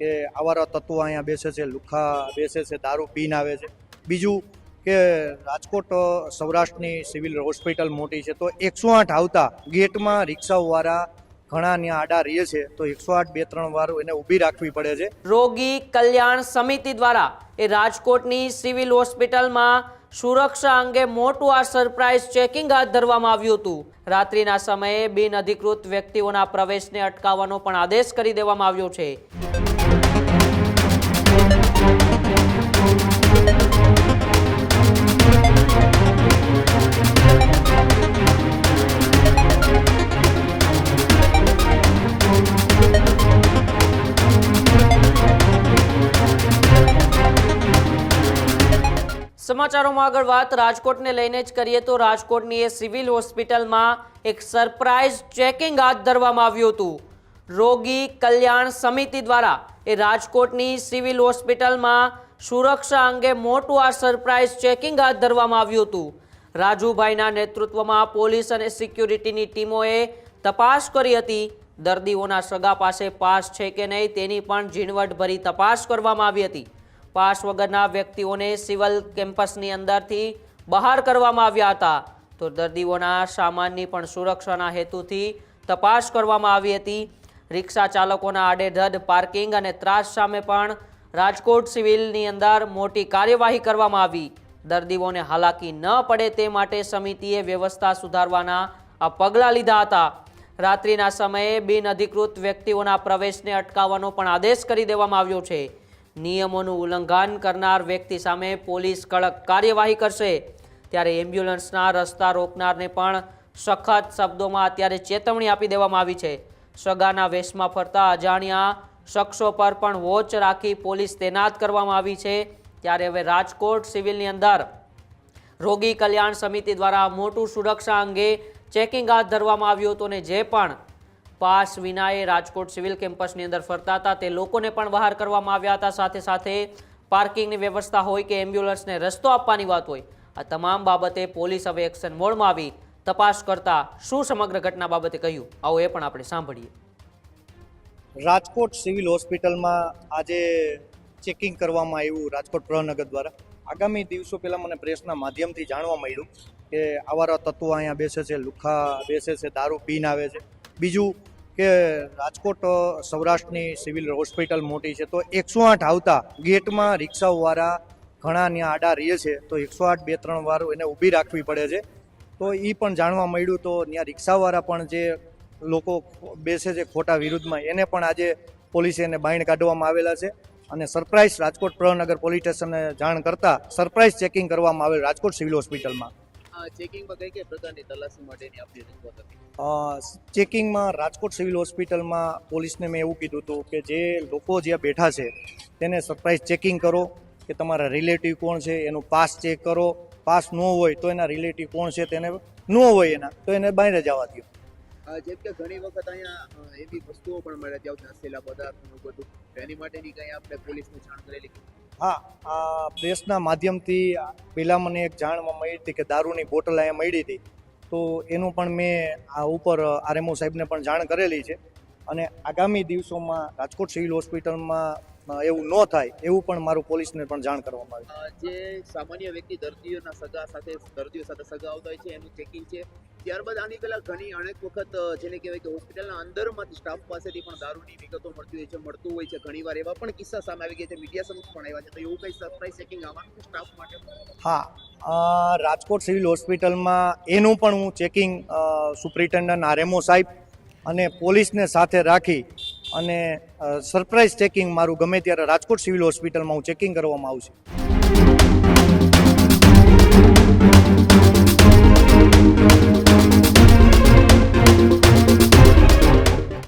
કે આવારા તત્વો અહીંયા બેસે છે, લુખા બેસે છે, દારૂ પીને આવે છે. બીજું કે રાજકોટ સૌરાષ્ટ્રની સિવિલ હોસ્પિટલ મોટી છે, તો એકસો આઠ આવતા ગેટમાં રિક્ષાઓવાળા ઘણા ત્યાં આડા રહીએ છે, તો એકસો આઠ, બે, ત્રણ વાર એને ઊભી રાખવી પડે છે. રોગી કલ્યાણ સમિતિ દ્વારા એ રાજકોટની સિવિલ હોસ્પિટલમાં સુરક્ષા અંગે મોટું આ સરપ્રાઇઝ ચેકિંગ હાથ ધરવામાં આવ્યું હતું. રાત્રિના સમયે બિનઅધિકૃત વ્યક્તિઓના પ્રવેશને અટકાવવાનો પણ આદેશ કરી દેવામાં આવ્યો છે. સમાચારોમાં આગળ વાત, રાજકોટને લઈને જ કરીએ તો રાજકોટની એ સિવિલ હોસ્પિટલમાં એક સરપ્રાઇઝ ચેકિંગ હાથ ધરવામાં આવ્યું હતું. રોગી કલ્યાણ સમિતિ દ્વારા એ રાજકોટની સિવિલ હોસ્પિટલમાં સુરક્ષા અંગે મોટું આ સરપ્રાઇઝ ચેકિંગ હાથ ધરવામાં આવ્યું હતું. રાજુભાઈના નેતૃત્વમાં પોલીસ અને સિક્યુરિટીની ટીમોએ તપાસ કરી હતી. દર્દીઓના સગા પાસે પાસ છે કે નહીં તેની પણ ઝીણવટભરી તપાસ કરવામાં આવી હતી. પાસ વગરના વ્યક્તિઓને સિવિલ કેમ્પસની અંદરથી બહાર કરવામાં આવ્યા હતા. તો દર્દીઓના સામાનની પણ સુરક્ષાના હેતુથી તપાસ કરવામાં આવી હતી. રિક્ષા ચાલકોના આડેધડ પાર્કિંગ અને ત્રાસ સામે પણ રાજકોટ સિવિલની અંદર મોટી કાર્યવાહી કરવામાં આવી. દર્દીઓને હાલાકી ન પડે તે માટે સમિતિએ વ્યવસ્થા સુધારવાના આ પગલાં લીધા હતા. રાત્રિના સમયે બિનઅધિકૃત વ્યક્તિઓના પ્રવેશને અટકાવવાનો પણ આદેશ કરી દેવામાં આવ્યો છે. નિયમોનું ઉલ્લંઘન કરનાર વ્યક્તિ સામે પોલીસ કડક કાર્યવાહી કરશે. ત્યારે એમ્બ્યુલન્સના રસ્તા રોકનારને પણ સખત શબ્દોમાં અત્યારે ચેતવણી આપી દેવામાં આવી છે. સગાના વેશમાં ફરતા અજાણ્યા શખ્સો પર પણ વોચ રાખી પોલીસ તૈનાત કરવામાં આવી છે. ત્યારે હવે રાજકોટ સિવિલની અંદર રોગી કલ્યાણ સમિતિ દ્વારા મોટું સુરક્ષા અંગે ચેકિંગ હાથ ધરવામાં આવ્યું હતું અને જે પણ પાસ વિનાએ રાજકોટ સિવિલ કેમ્પસની અંદર ફરતા હતા. તે લોકોને પણ બહાર કરવામાં આવ્યા હતા. સાથે સાથે પાર્કિંગની વ્યવસ્થા હોય કે એમ્બ્યુલન્સને રસ્તો આપવાની વાત હોય, આ તમામ બાબતે પોલીસ હવે એક્શન મોડમાં આવી તપાસ કરતા શું સમગ્ર ઘટના બાબતે કહ્યું, આવો એ પણ આપણે સાંભળીએ. રાજકોટ સિવિલ હોસ્પિટલમાં આજે ચેકિંગ કરવામાં આવ્યું રાજકોટ પ્રહનગર દ્વારા. આગામી દિવસો પહેલાં મને પ્રેસના માધ્યમથી જાણવા મળ્યું કે આવારા તત્વો અહીંયા બેસે છે, લુખા બેસે છે, દારૂ પીન આવે છે. બીજું કે રાજકોટ સૌરાષ્ટ્રની સિવિલ હોસ્પિટલ મોટી છે, તો એકસો આઠ આવતા ગેટમાં રિક્ષાઓવાળા ઘણા ત્યાં આડા રહે છે, તો એકસો આઠ, બે, ત્રણ વાર એને ઊભી રાખવી પડે છે. તો એ પણ જાણવા મળ્યું તો ત્યાં રિક્ષાવાળા પણ જે લોકો બેસે છે ખોટા વિરુદ્ધમાં, એને પણ આજે પોલીસે એને બાઇન્ડ કાઢવામાં આવેલા છે. અને સરપ્રાઇઝ રાજકોટ પ્રહનગર પોલીસ સ્ટેશને જાણ કરતાં સરપ્રાઇઝ ચેકિંગ કરવામાં આવેલ રાજકોટ સિવિલ હોસ્પિટલમાં. ચેકિંગમાં કઈ કઈ પ્રકારની તલાશી માટેની રજૂઆત હતી? ચેકિંગમાં રાજકોટ સિવિલ હોસ્પિટલમાં પોલીસને મેં એવું કીધું હતું કે જે લોકો જ્યાં બેઠા છે તેને સરપ્રાઇઝ ચેકિંગ કરો કે તમારા રિલેટિવ કોણ છે એનું પાસ ચેક કરો. પાસ ન હોય તો એના રિલેટિવ કોણ છે તેને ન હોય એના તો એને બહાર જવા દો જેમ કે ઘણી વખત અહીંયા એવી વસ્તુઓ પણ મળે ત્યાં નશીલા પદાર્થનું બધું. એની માટેની કંઈ આપણે પોલીસને જાણ કરેલી? હા, આ પ્રેસના માધ્યમથી પહેલાં મને એક જાણવા મળી હતી કે દારૂની બોટલ અહીંયા મળી હતી. તો એનું પણ મેં આ ઉપર આરએમઓ સાહેબને પણ જાણ કરેલી છે. અને આગામી દિવસોમાં રાજકોટ સિવિલ હોસ્પિટલમાં એવું ન થાય એવું પણ મારું પોલીસને પણ જાણ કરવામાં આવે. જે સામાન્ય વ્યક્તિ દર્દીઓના સગા સાથે દર્દીઓ સાથે સગા આવતા હોય છે એનું ચેકિંગ છે. ત્યારબાદ આની પહેલા ઘણી અનેક વખત જેને કહેવાય કે હોસ્પિટલના અંદરમાંથી સ્ટાફ પાસેથી પણ દારૂની વિગતો મળતી હોય છે મળતું હોય છે. ઘણીવાર એવા પણ કિસ્સા સામે આવી ગયા છે મીડિયા સમક્ષ પણ આવ્યા છે. તો એવું કંઈ સરપ્રાઈઝ ચેકિંગ આવવાનું સ્ટાફ માટે? હા રાજકોટ સિવિલ હોસ્પિટલમાં એનું પણ હું ચેકિંગ સુપ્રિન્ટેન્ડન્ટ આરએમઓ સાહેબ અને પોલીસને સાથે રાખી અને સરપ્રાઇઝ ચેકિંગ મારું ગમે ત્યારે રાજકોટ સિવિલ હોસ્પિટલમાં હું ચેકિંગ કરવામાં આવશે